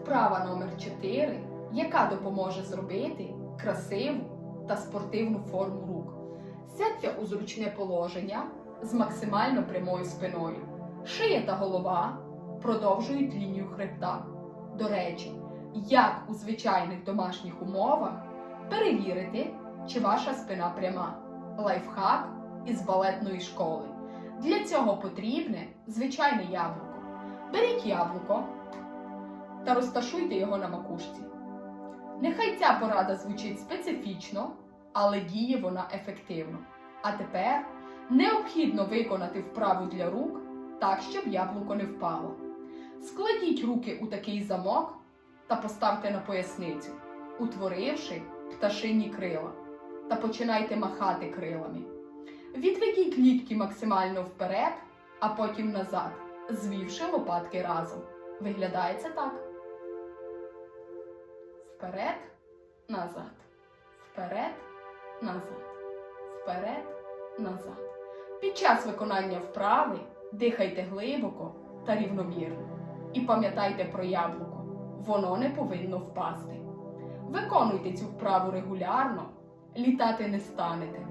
Вправа номер 4, яка допоможе зробити красиву та спортивну форму рук. Сядьте у зручне положення з максимально прямою спиною. Шия та голова продовжують лінію хребта. До речі, як у звичайних домашніх умовах перевірити, чи ваша спина пряма. Лайфхак із балетної школи. Для цього потрібне звичайне яблуко. Беріть яблуко та розташуйте його на макушці. Нехай ця порада звучить специфічно, але діє вона ефективно. А тепер необхідно виконати вправу для рук так, щоб яблуко не впало. Складіть руки у такий замок та поставте на поясницю, утворивши пташині крила, та починайте махати крилами. Відведіть лікті максимально вперед, а потім назад, звівши лопатки разом. Виглядає це так. Вперед, назад, вперед, назад, вперед, назад. Під час виконання вправи дихайте глибоко та рівномірно. І пам'ятайте про яблуко, воно не повинно впасти. Виконуйте цю вправу регулярно, літати не станете,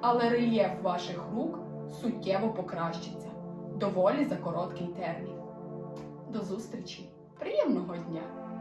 але рельєф ваших рук суттєво покращиться доволі за короткий термін. До зустрічі! Приємного дня!